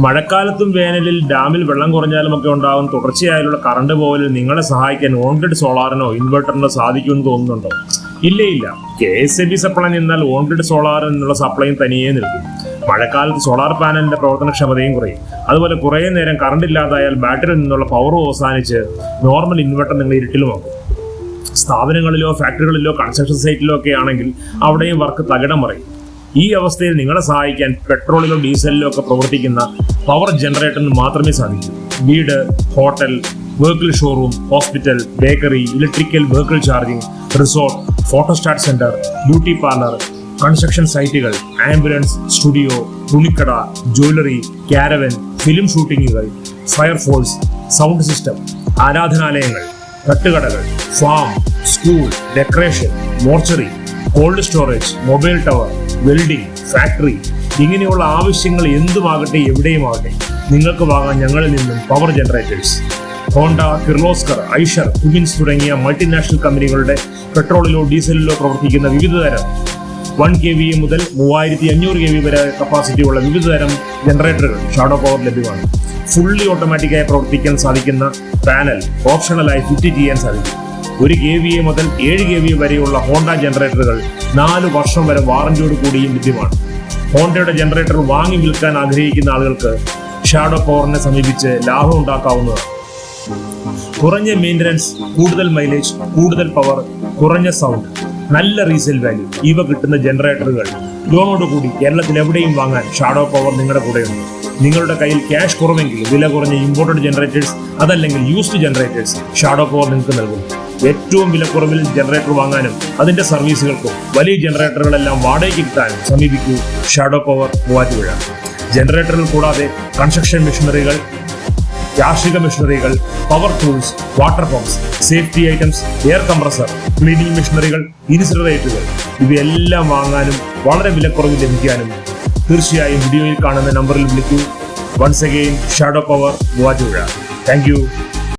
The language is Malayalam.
മഴക്കാലത്തും വേനലിൽ ഡാമിൽ വെള്ളം കുറഞ്ഞാലും ഒക്കെ ഉണ്ടാകുന്ന തുടർച്ചയായുള്ള കറണ്ട് പോകലിൽ നിങ്ങളെ സഹായിക്കാൻ ഓൺഗ്രിഡ് സോളാറിനോ ഇൻവെർട്ടറിനോ സാധിക്കുമെന്ന് തോന്നുന്നുണ്ടോ? ഇല്ലേ ഇല്ല. K S E B supply നിന്നാൽ ഓൺഗ്രിഡ് സോളാറിൽ നിന്നുള്ള സപ്ലൈയും തനിയെ നിൽക്കും. മഴക്കാലത്ത് സോളാർ പാനലിന്റെ പ്രവർത്തനക്ഷമതയും കുറയും. അതുപോലെ കുറേ നേരം കറണ്ട് ഇല്ലാതായാൽ ബാറ്ററിയിൽ നിന്നുള്ള പവറും അവസാനിച്ച് നോർമൽ ഇൻവെർട്ടർ നിങ്ങൾ ഇരുട്ടിലുമാക്കും. സ്ഥാപനങ്ങളിലോ ഫാക്ടറികളിലോ കൺസ്ട്രക്ഷൻ സൈറ്റിലോ ഒക്കെ ആണെങ്കിൽ അവിടെയും വർക്ക് തകിടം മറിയും. ഈ അവസ്ഥയിൽ നിങ്ങളെ സഹായിക്കാൻ പെട്രോളിലോ ഡീസലിലോ ഒക്കെ പ്രവർത്തിക്കുന്ന പവർ ജനറേറ്ററിന് മാത്രമേ സാധിക്കൂ. വീട് hotel vehicle showroom hospital bakery electrical vehicle charging resort photostat centre beauty parlour construction സൈറ്റുകൾ ആംബുലൻസ് സ്റ്റുഡിയോ തുണിക്കട ജ്വല്ലറി ക്യാരവൻ ഫിലിം ഷൂട്ടിങ്ങുകൾ ഫയർഫോഴ്സ് സൗണ്ട് സിസ്റ്റം ആരാധനാലയങ്ങൾ കട്ടുകടകൾ farm school decoration mortuary cold storage mobile tower welding factory ഇങ്ങനെയുള്ള ആവശ്യങ്ങൾ എന്തുമാകട്ടെ എവിടെയും ആകട്ടെ നിങ്ങൾക്ക് വാങ്ങാൻ ഞങ്ങളിൽ നിന്നും power generators Honda Kirloskar Eicher Cummins തുടങ്ങിയ മൾട്ടിനാഷണൽ കമ്പനികളുടെ പെട്രോളിലോ ഡീസലിലോ പ്രവർത്തിക്കുന്ന വിവിധ തരം വൺ കെ വി മുതൽ മൂവായിരത്തി അഞ്ഞൂറ് കെ വി വരെ കപ്പാസിറ്റി ഉള്ള വിവിധ തരം ജനറേറ്ററുകൾ ഷാഡോ പവർ ലഭ്യമാണ്. ഫുള്ളി ഓട്ടോമാറ്റിക്കായി പ്രവർത്തിക്കാൻ സാധിക്കുന്ന പാനൽ ഓപ്ഷണലായി ഫിറ്റ് ചെയ്യാൻ സാധിക്കും. ഒരു കെ വി എ മുതൽ ഏഴ് കെ വി എ വരെയുള്ള ഹോണ്ട ജനറേറ്ററുകൾ നാല് വർഷം വരെ വാറന്റിയോട് കൂടിയും ലഭ്യമാണ്. ഹോണ്ടയുടെ ജനറേറ്റർ വാങ്ങി വിൽക്കാൻ ആഗ്രഹിക്കുന്ന ആളുകൾക്ക് ഷാഡോ പവറിനെ സമീപിച്ച് ലാഭം ഉണ്ടാക്കാവുന്നതാണ്. കുറഞ്ഞ മെയിന്റനൻസ് കൂടുതൽ മൈലേജ് കൂടുതൽ പവർ കുറഞ്ഞ സൗണ്ട് നല്ല റീസെയിൽ വാല്യൂ ഇവ കിട്ടുന്ന ജനറേറ്ററുകൾ ലോണോട് കൂടി കേരളത്തിൽ എവിടെയും വാങ്ങാൻ ഷാഡോ പവർ നിങ്ങളുടെ കൂടെയുണ്ട്. നിങ്ങളുടെ കയ്യിൽ ക്യാഷ് കുറവെങ്കിൽ വില കുറഞ്ഞ ഇമ്പോർട്ടഡ് ജനറേറ്റേഴ്സ് അതല്ലെങ്കിൽ യൂസ്ഡ് ജനറേറ്റേഴ്സ് ഷാഡോ പവർ നിങ്ങൾക്ക് നൽകുന്നു ഏറ്റവും വില വിലക്കുറവിൽ ജനറേറ്റർ വാങ്ങാനും അതിന്റെ സർവീസുകൾക്കും വലിയ ജനറേറ്ററുകളെല്ലാം വാടകയ്ക്ക് കിട്ടാനും സമീപിക്കൂ ഷാഡോ പവർ മൂവാറ്റുപുഴ. ജനറേറ്ററുകൾ കൂടാതെ കൺസ്ട്രക്ഷൻ മെഷീനറികൾ കാർഷിക മെഷീനറികൾ power tools water pumps safety items air compressor cleaning മെഷീനറികൾ ഇൻസിനറേറ്ററുകൾ ഇവയെല്ലാം വാങ്ങാനും വളരെ വിലക്കുറവ് ലഭിക്കാനും തീർച്ചയായും വീഡിയോയിൽ കാണുന്ന നമ്പറിൽ വിളിക്കൂ. Once again Shadow Power Muvattupuzha thank